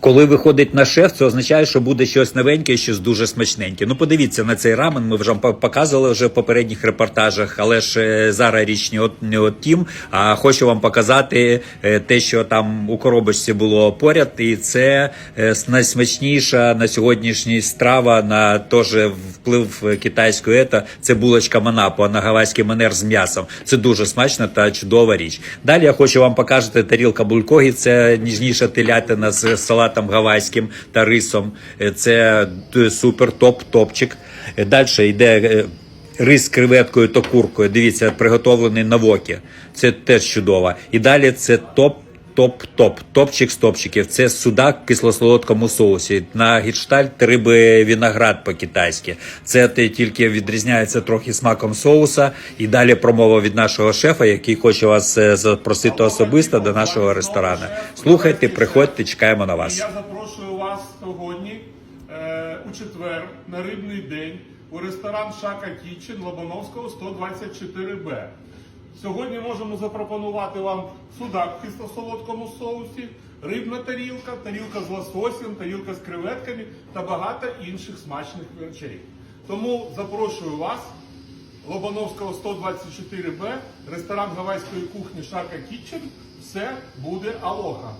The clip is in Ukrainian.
Коли виходить на шеф, це означає, що буде щось новеньке, щось дуже смачненьке. Ну, подивіться на цей рамен. Ми вже показували вже в попередніх репортажах, але ж е, зараз річ не от тім. А хочу вам показати е, те, що там у коробочці було поряд, і це е, найсмачніша на сьогоднішній страва на теж вплив китайської ета. Це булочка манапо на гавайський манер з м'ясом. Це дуже смачна та чудова річ. Далі я хочу вам покажете тарілка булькогі. Це ніжніша телятина з салатом гавайським та рисом. Е, Це супер топ топчик. Далі йде. е, Рис з креветкою та куркою. Дивіться, приготовлений на вокі. Це теж чудово. І далі це топ. Топ-топ, топчик з топчиків. Це судак в кисло-солодкому соусі. На гідштальт риби виноград по-китайськи. Це тільки відрізняється трохи смаком соуса. І далі промова від нашого шефа, який хоче вас е, запросити особисто до нашого ресторану. Слухайте, приходьте, чекаємо на вас. Я запрошую вас сьогодні е, у четвер на рибний день у ресторан Шака Кітчен Лобановського 124Б. Сьогодні можемо запропонувати вам судак в кисло-солодкому соусі, рибна тарілка, тарілка з лососем, тарілка з креветками та багато інших смачних речей. Тому запрошую вас Лобановського 124Б, ресторан гавайської кухні Шарка Кітчен. Все буде алоха.